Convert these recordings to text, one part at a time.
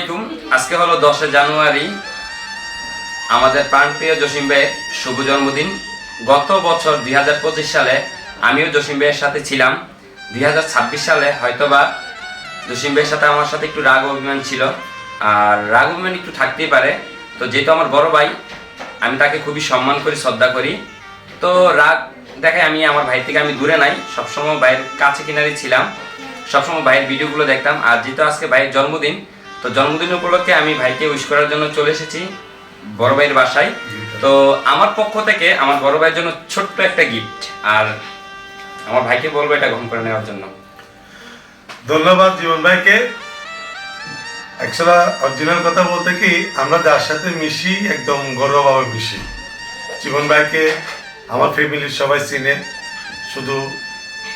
আলাইকুম। আজকে হলো দশে জানুয়ারি। আমাদের প্রাণপ্রিয় জসিম ভাইয়ের শুভ জন্মদিন। গত বছর দুই হাজার পঁচিশ সালে আমিও জসিম ভাইয়ের সাথে ছিলাম। দুই হাজার ছাব্বিশ সালে হয়তোবা জসিম ভাইয়ের সাথে আমার সাথে একটু রাগ অভিমান ছিল। আর রাগ অভিমান একটু থাকতেই পারে। তো যেহেতু আমার বড় ভাই, আমি তাকে খুবই সম্মান করি, শ্রদ্ধা করি। তো রাগ দেখে আমি আমার ভাই থেকে আমি দূরে নাই। সবসময় ভাইয়ের কাছে কিনারে ছিলাম। সবসময় ভাইয়ের ভিডিওগুলো দেখতাম। আর যেহেতু আজকে ভাইয়ের জন্মদিন তো জন্মদিন উপলক্ষে আমি ভাইকে উইশ করার জন্য চলে এসেছি বড় ভাইয়ের বাসায়। তো আমার পক্ষ থেকে আমার বড় ভাইয়ের জন্য ছোট্ট একটা গিফট আর আমার ভাইকে বলব এটা গ্রহণ করে নেওয়ার জন্য। ধন্যবাদ জীবন ভাইকে। অ্যাকচুয়ালি অরিজিনাল কথা বলতে কি, আমরা যার সাথে মিশি, একদম গৌরবভাবে মিশি। জীবন ভাইকে আমার ফ্যামিলির সবাই চিনে, শুধু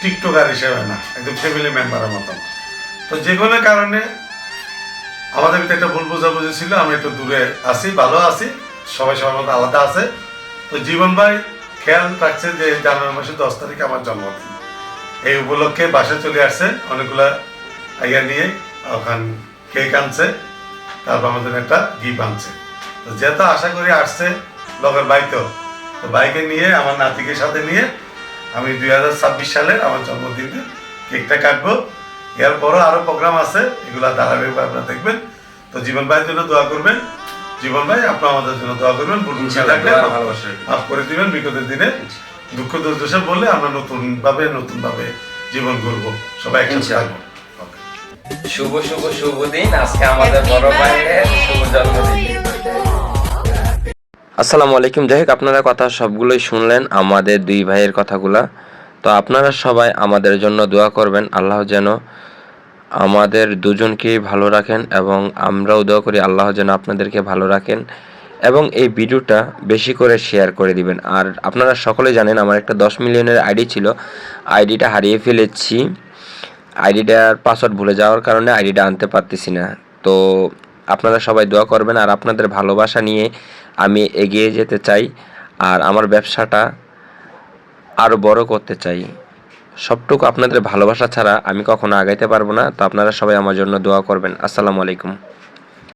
টিকটকার হিসেবে না, একদম ফ্যামিলি মেম্বারের মতন। তো যে কোনো কারণে আমাদের ভিতরে একটা ভুল বোঝাবুঝি ছিল, আমি একটু দূরে আছি, ভালো আছি, সবাই সবার মতো আলাদা আছে। তো জীবন ভাই খেয়াল রাখছে যে জানুয়ারি মাসের দশ তারিখে আমার জন্মদিন। এই উপলক্ষে বাসে চলে আসছে, অনেকগুলা আইয়া নিয়ে ওখান কেক আনছে, তারপর আমাদের একটা গিফট আনছে। তো যেহেতু আশা করি আসছে লগের বাইকেও তো বাইকে নিয়ে, আমার নাতিকে সাথে নিয়ে আমি দুই হাজার ছাব্বিশ সালের আমার জন্মদিনে কেকটা কাটবো। এরপরও আরও প্রোগ্রাম আছে, এগুলা ধারাবাহিকভাবে আপনারা দেখবেন। তো জীবন ভাইয়ের জন্য দোয়া করবেন। জীবন ভাই আপনার আমাদের জন্য দোয়া করবেন। থাকলে। মাফ করে দিবেন বিপদের দিনে। দুঃখ দুর্দশা বললে আমরা নতুন ভাবে নতুন ভাবে জীবন গড়বো। সবাই একসাথে থাকব। শুভ শুভ শুভ দিন। আজকে আমাদের বড় ভাইয়ের শুভ জন্মদিন। আসসালামু আলাইকুম। যাই হোক আপনারা কথা সবগুলোই শুনলেন আমাদের দুই ভাইয়ের কথাগুলা। তো আপনারা সবাই আমাদের জন্য দোয়া করবেন। আল্লাহ যেন আমাদের দুজনকেই ভালো রাখেন এবং আমরাও দোয়া করি আল্লাহ যেন আপনাদেরকে ভালো রাখেন এবং এই ভিডিওটা বেশি করে শেয়ার করে দিবেন। আর আপনারা সকলে জানেন, আমার একটা দশ মিলিয়নের আইডি ছিল। আইডিটা হারিয়ে ফেলেছি। আইডিটার পাসওয়ার্ড ভুলে যাওয়ার কারণে আইডিটা আনতে পারতেছি না। তো আপনারা সবাই দোয়া করবেন আর আপনাদের ভালোবাসা নিয়ে আমি এগিয়ে যেতে চাই আর আমার ব্যবসাটা আরও বড় করতে চাই। সবটুকু আপনাদের ভালোবাসা ছাড়া আমি কখনো আগাইতে পারব না, তো আপনারা সবাই আমার জন্য দোয়া করবেন। আসসালামু আলাইকুম।